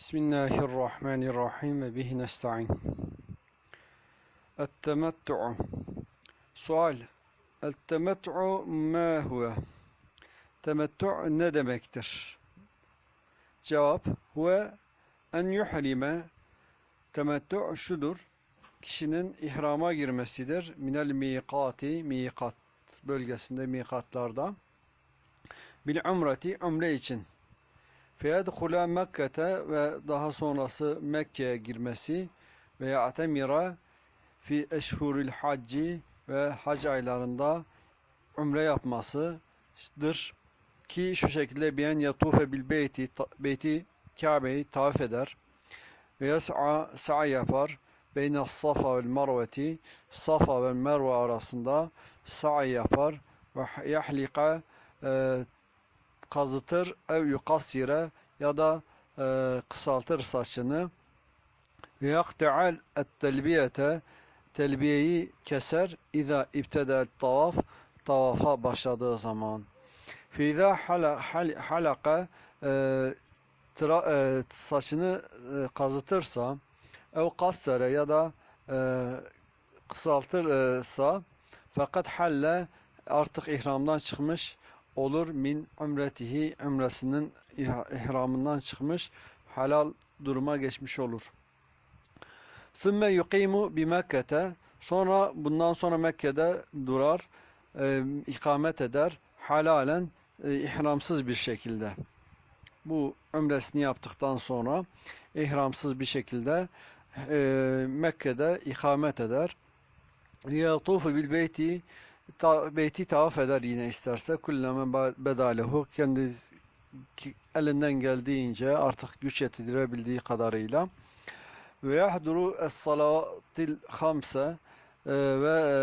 Bismillahirrahmanirrahim ve bihi nesta'in. Et-temettu'u. Sual. Et-temettu'u ma huve? Temettu' ne demektir? Cevap. Huve en yuhrime. Temettu' şudur. Kişinin ihrama girmesidir. Minel miqati, miqat bölgesinde, miqatlarda. Bil umreti, umre için. Feyedhula Mekke'te ve daha sonrası Mekke'ye girmesi veya atemira fi eşhuril hacci ve hac aylarında umre yapmasıdır. Ki şu şekilde biyen yatufe bil beyti beyti Kabe'yi tavaf eder ve yas'a sa'i yapar. Beyne safa ve merveti safa ve merve arasında sa'i yapar. Ve yahlika e, kazıtır ev yukassire ya da e, kısaltır saçını. Ve yakte'al et-telbiyete telbiyeyi keser. İza ibteda tavaf tavafa başladığı zaman. Fiza halaka e, e, saçını e, kazıtırsa ev kassere ya da e, kısaltırsa fakat halle artık ihramdan çıkmış olur min umretihi umresinin ihramından çıkmış halal duruma geçmiş olur. Sümme yuqimu bi Mekke'te sonra bundan sonra Mekke'de durar e, ikamet eder halalen e, ihramsız bir şekilde. Bu umresini yaptıktan sonra ihramsız bir şekilde e, Mekke'de ikamet eder. Yatufu bil beyti ta, beyti tavaf eder yine isterse. Kulleme bedalehu kendi elinden geldiğince artık güç yetirebildiği kadarıyla. Ve yahduru es-salatil hamse e, ve e,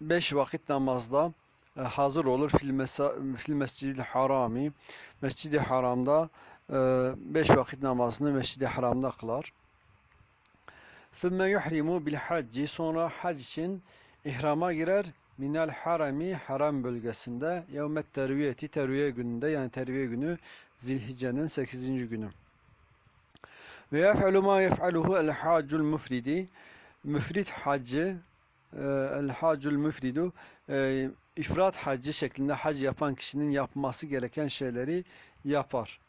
beş vakit namazda e, hazır olur. Fil, mesa, mescidi harami. Mescidi haramda beş vakit namazını mescidi haramda kılar. Yuhrimu bil hacci. Sonra hac için ihrama girer. Minel harami haram bölgesinde yevmet terviyeti terviye gününde yani terviye günü zilhiccenin 8. günü. Ve yef'alu ma yef'aluhu el haccul müfridi müfrit haccı e, el haccul müfridu e, ifrat haccı şeklinde hac yapan kişinin yapması gereken şeyleri yapar.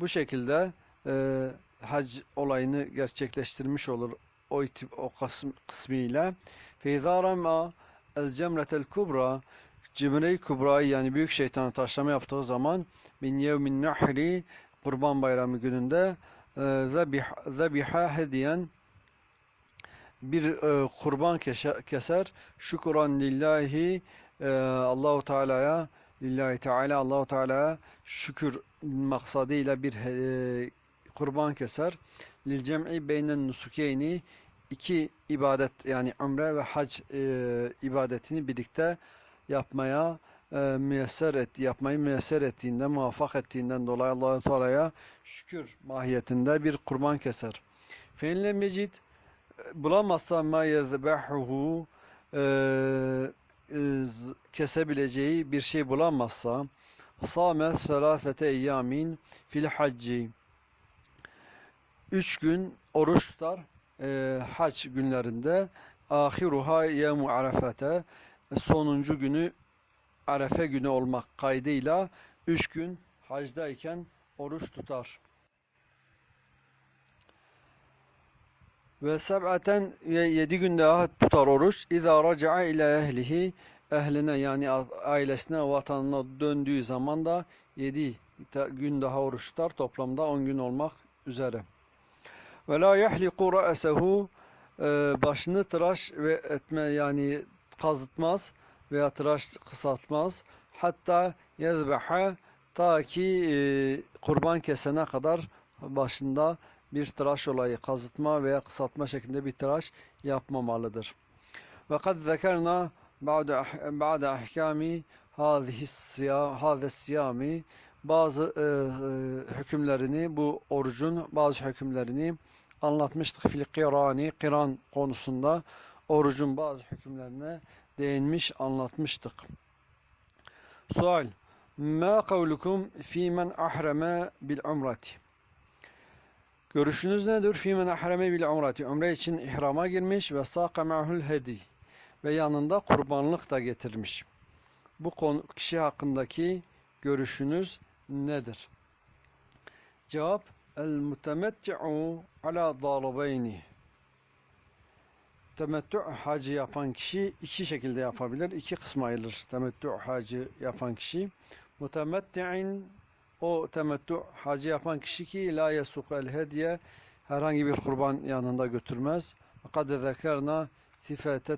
Bu şekilde e, hac olayını gerçekleştirmiş olur o, o kısm, kısmıyla. Feyzarama el cemretel kubra Cimre-i Kubra'yı yani büyük şeytanı taşlama yaptığı zaman min yevmin nahri kurban bayramı gününde zebiha hediyen bir e, kurban keser şükran lillahi e, Allahu Teala'ya lillahi Teala Allahu Teala'ya şükür maksadıyla bir e, kurban keser lil cem'i beynen nusukeyni iki ibadet yani umre ve hac e, ibadetini birlikte yapmaya e, müyesser etti, yapmayı müyesser ettiğinden, muvaffak ettiğinden dolayı Allah-u Teala'ya şükür mahiyetinde bir kurban keser. Feinle mecid bulamazsa ma yezbehuhu e, e, kesebileceği bir şey bulamazsa sâme selâsete eyyamin fil hacci üç gün oruç tutar e, hac günlerinde ahiruha yevmu arafete sonuncu günü arefe günü olmak kaydıyla üç gün hacdayken oruç tutar. Ve seb'aten yedi gün daha tutar oruç. İza raca'a ile ehlihi ehline yani ailesine, vatanına döndüğü zaman da yedi gün daha oruç tutar. Toplamda on gün olmak üzere. Ve la yahliku ra'sehu başını tıraş ve etme yani kazıtmaz veya tıraş kısaltmaz. Hatta yezbeha ta ki e, kurban kesene kadar başında bir tıraş olayı kazıtma veya kısaltma şeklinde bir tıraş yapmamalıdır. Ve kad zekerna ba'de ahkami hâzâ siyami bazı e, e, hükümlerini bu orucun bazı hükümlerini anlatmıştık fil kirani kiran konusunda orucun bazı hükümlerine değinmiş anlatmıştık. Sual Ma kavlukum fi men ahreme bil umreti Görüşünüz nedir? Fîmen ahreme bil umreti. Umre için ihrama girmiş ve sâka ma'hul hedi. Ve yanında kurbanlık da getirmiş. Bu konu, kişi hakkındaki görüşünüz nedir? Cevap El mutemetti'u ala darbayni. Temettü hacı yapan kişi iki şekilde yapabilir. iki kısma ayrılır. Temettü hacı yapan kişi. Mutemetti'in o temettü hacı yapan kişi ki la yesuk el hediye herhangi bir kurban yanında götürmez. Kad zekerna sifete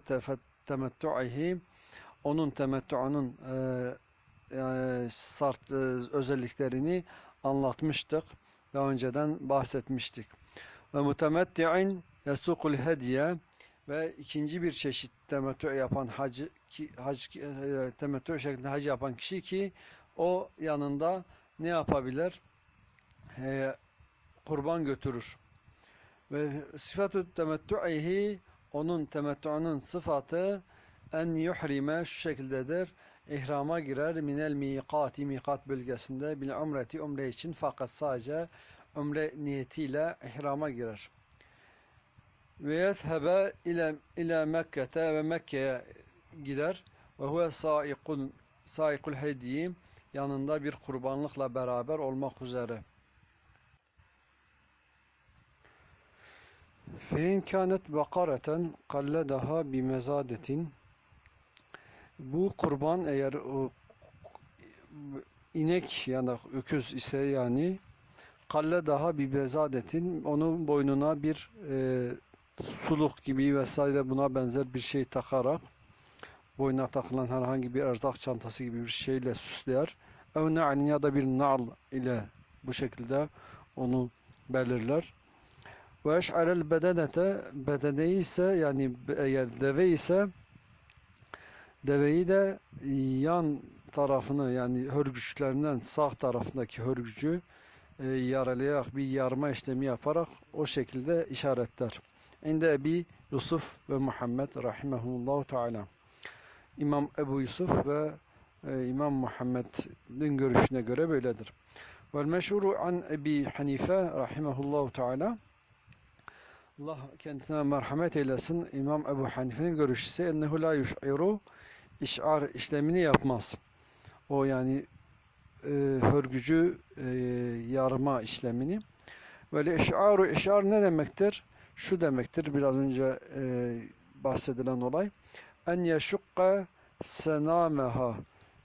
temettü'ihi onun temettü'ünün e, e, sart e, özelliklerini anlatmıştık. Daha önceden bahsetmiştik. Ve mutemetti'in yesukul hediye ve ikinci bir çeşit temettü yapan hacı ki hac e, temettü şeklinde hac yapan kişi ki o yanında ne yapabilir? E, kurban götürür. Ve sıfatü temettü'ihi onun temettü'nün sıfatı en yuhrime şu şekildedir. İhrama girer minel miqati miqat bölgesinde bil umreti umre için fakat sadece umre niyetiyle ihrama girer. Ve yethebe ile ile Mekke'te ve Mekke'ye gider ve huve saikul saikul hediye yanında bir kurbanlıkla beraber olmak üzere. Fein kânet bakareten kalledaha bimezadetin bu kurban eğer o, inek ya da öküz ise yani kalle daha bir bezadetin onun boynuna bir e, suluk gibi vesaire buna benzer bir şey takarak boyuna takılan herhangi bir erzak çantası gibi bir şeyle süsler. Ev na'nin ya da bir na'l ile bu şekilde onu belirler. Ve eş'arel bedenete bedene ise yani eğer deve ise deveyi de yan tarafını yani hörgüçlerinden sağ tarafındaki hörgücü e, yaralayarak bir yarma işlemi yaparak o şekilde işaretler. İnde Ebi Yusuf ve Muhammed rahimehullahu teala. İmam Ebu Yusuf ve e, İmam Muhammed'in görüşüne göre böyledir. Vel meşhuru an Ebi Hanife rahimehullahu teala Allah kendisine merhamet eylesin. İmam Ebu Hanife'nin görüşü ise ennehu la yuş'iru işar işlemini yapmaz. O yani e, hörgücü e, yarma işlemini. Böyle işaru işar ne demektir? Şu demektir biraz önce e, bahsedilen olay. En yeşukka senameha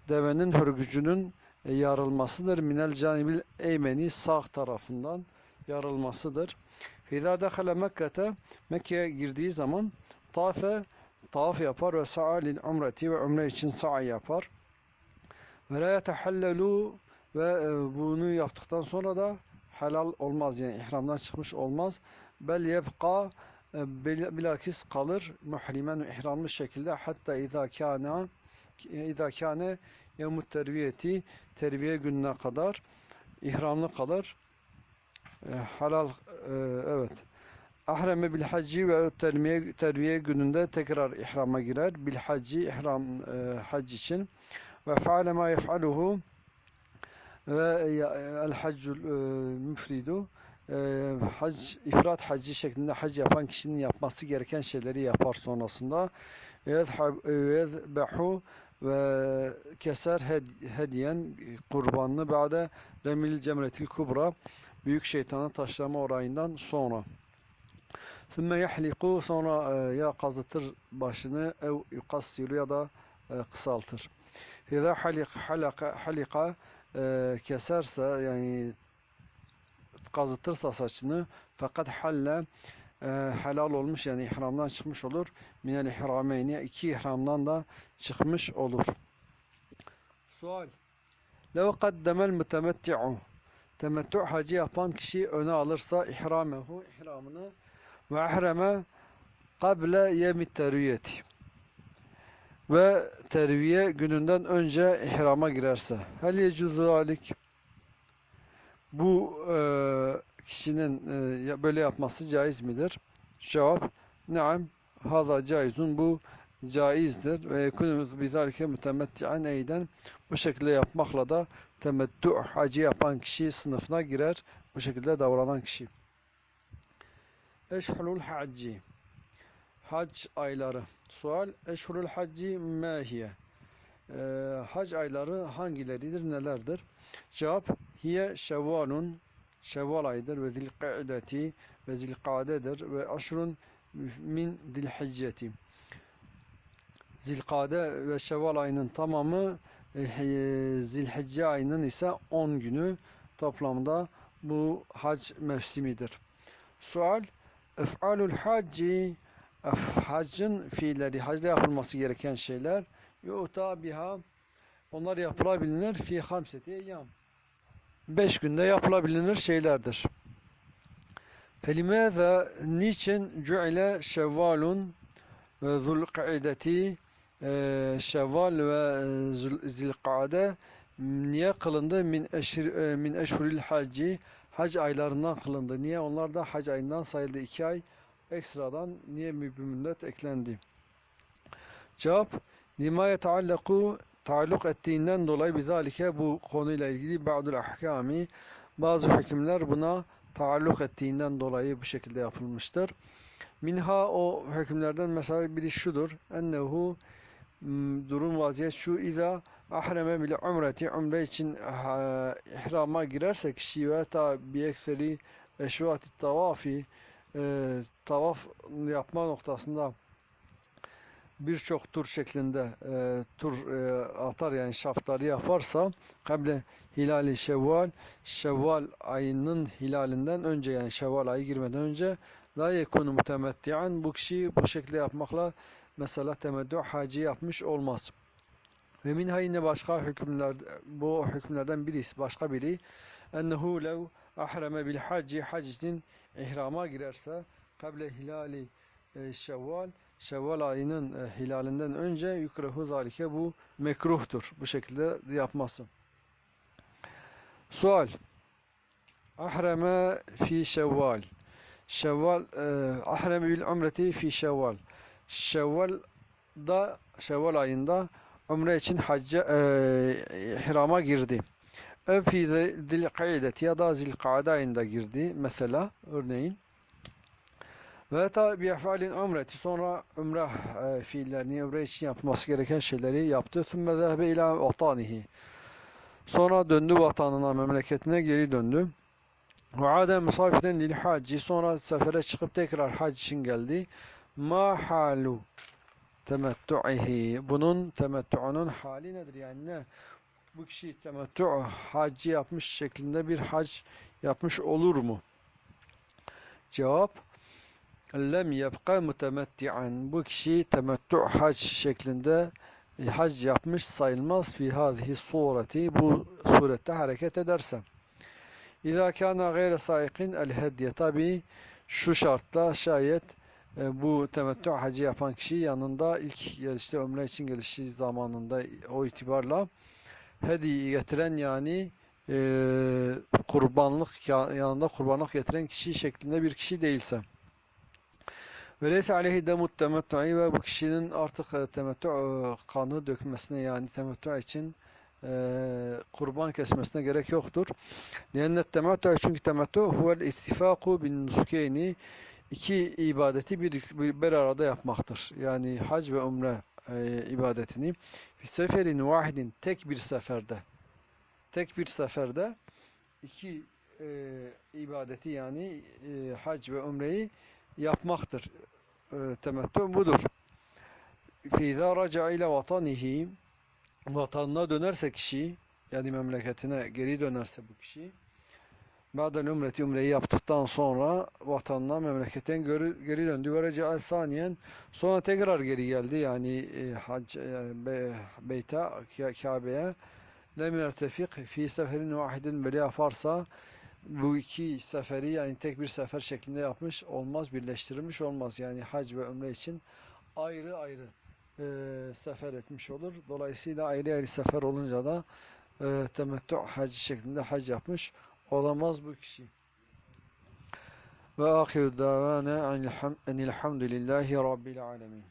devenin hörgücünün e, yarılmasıdır. Minel canibil eymeni sağ tarafından yarılmasıdır. Fizâ dehale Mekke'te Mekke'ye girdiği zaman tafe tavaf yapar ve sa'a lil umreti ve umre için sa'i yapar. Ve la yetehallelu ve e, bunu yaptıktan sonra da helal olmaz yani ihramdan çıkmış olmaz. Bel yebqa e, bilakis kalır muhrimen ihramlı şekilde hatta izâ kâne izâ kâne yevmut terviyeti terviye gününe kadar ihramlı kalır. E, halal e, evet. Ahreme bil hacci ve terviye, terviye gününde tekrar ihrama girer. Bil hacci ihram e, hac için. Ve faale ma yef'aluhu ve el haccul e, müfridu e, hac, ifrat hacci şeklinde hac yapan kişinin yapması gereken şeyleri yapar sonrasında. Yezbehu ve keser hediyen kurbanını ba'de remil cemretil kubra büyük şeytanı taşlama orayından sonra. Sümme yahliku sonra e, ya kazıtır başını ev yukassiru ya da e, kısaltır. İza halika, halaka, halika e, keserse yani kazıtırsa saçını fakat halle e, helal olmuş yani ihramdan çıkmış olur. Minel ihrameyni iki ihramdan da çıkmış olur. Sual. Lev kaddemel mütemetti'u temettü hacı yapan kişi öne alırsa ihramehu ihramını ve ahreme kable yemit terviyeti ve terviye gününden önce ihrama girerse. Hel yecuzu alik. Bu e, kişinin e, böyle yapması caiz midir? Cevap Naam haza caizun. Bu caizdir. Ve yekunuz bizalike mütemetti'an eyden bu şekilde yapmakla da temettü hacı yapan kişi sınıfına girer. Bu şekilde davranan kişi. Eşhurul hacci. Hac ayları. Sual. Eşhurul hacci ma hiye? Ee, hac ayları hangileridir, nelerdir? Cevap. Hiye şevvalun. Şevval ayıdır ve zilqa'deti ve zilqadedir ve aşrun min zilhicceti. Zilkade ve Şevval ayının tamamı e, Zilhicce ayının ise 10 günü toplamda bu hac mevsimidir. Sual Ef'alul hacci Haccın fiilleri, hacda yapılması gereken şeyler yu'ta biha onlar yapılabilir fi hamseti eyyam. 5 günde yapılabilir şeylerdir. Felimâze niçin cu'ile şevvalun ve zulqa'ideti e, Şevval ve e, Zilkade niye kılındı? Min, e, eşhuril hacci hac aylarından kılındı. Niye? Onlar da hac ayından sayıldı. iki ay ekstradan niye mübümündet eklendi? Cevap Lima yeteallaku taalluk ettiğinden dolayı bizalike bu konuyla ilgili ba'dul ahkami bazı hükümler buna taalluk ettiğinden dolayı bu şekilde yapılmıştır. Minha o hükümlerden mesela biri şudur. Ennehu durum vaziyet şu iza ahreme bile umreti umre için ihrama girerse kişi ve ta bir ekseri eşvati tavafi e, tavaf yapma noktasında birçok tur şeklinde e, tur e, atar yani şaftları yaparsa kable hilali şevval şevval ayının hilalinden önce yani şevval ayı girmeden önce la yekunu mutemetti'an bu kişi bu şekilde yapmakla mesela temettü hacı yapmış olmaz. Ve minha yine başka hükümler bu hükümlerden birisi başka biri ennehu lev ahreme bil hacci hac için ihrama girerse kable hilali e, şevval şevval ayının e, hilalinden önce yukrehu zalike bu mekruhtur. Bu şekilde yapması. Sual Ahreme fi şevval Şevval e, bil umreti fi şevval Şevval'da Şevval ayında umre için hacca e, ihrama girdi. Ev fi zilkaidet ya da zilkade ayında girdi mesela örneğin. Ve tabi efalin umreti sonra umre e, fiillerini umre için yapması gereken şeyleri yaptı. Sümme zehbe ila vatanihi. Sonra döndü vatanına, memleketine geri döndü. Ve ade misafiden lil hacci. Sonra sefere çıkıp tekrar hac için geldi. Ma halu temettu'ihi. Bunun temettu'unun hali nedir? Yani ne? Bu kişi temettu hacı yapmış şeklinde bir hac yapmış olur mu? Cevap lem yebqa mutemetti'an. Bu kişi temettu hac şeklinde e, hac yapmış sayılmaz fi hadihi sureti bu surette hareket ederse. İza kana gayre saikin el hediye tabi şu şartla şayet bu temettü hacı yapan kişi yanında ilk gelişte ömre için gelişi zamanında o itibarla hediye getiren yani e, kurbanlık yanında kurbanlık getiren kişi şeklinde bir kişi değilse. Ve leyse aleyhi demut temettü'i ve bu kişinin artık e, temettü e, kanı dökmesine yani temettü için e, kurban kesmesine gerek yoktur. Liyennet temettü çünkü temettü huvel istifaku bin nusukeyni iki ibadeti bir, bir, arada yapmaktır. Yani hac ve umre e, ibadetini fi seferin vahidin tek bir seferde tek bir seferde iki e, ibadeti yani e, hac ve umreyi yapmaktır. E, temettü budur. Fîzâ raca ile vatanihi vatanına dönerse kişi yani memleketine geri dönerse bu kişi Ba'del umreti umreyi yaptıktan sonra vatanına memleketten geri, geri döndü. Ve saniyen sonra tekrar geri geldi. Yani e, hac e, be, beyte Kabe'ye lem yertefik fi seferin vahidin böyle yaparsa bu iki seferi yani tek bir sefer şeklinde yapmış olmaz, birleştirilmiş olmaz. Yani hac ve umre için ayrı ayrı e, sefer etmiş olur. Dolayısıyla ayrı ayrı sefer olunca da e, temettü hac şeklinde hac yapmış olamaz bu kişi. Ve ahiru davana enilhamdülillahi rabbil alemin.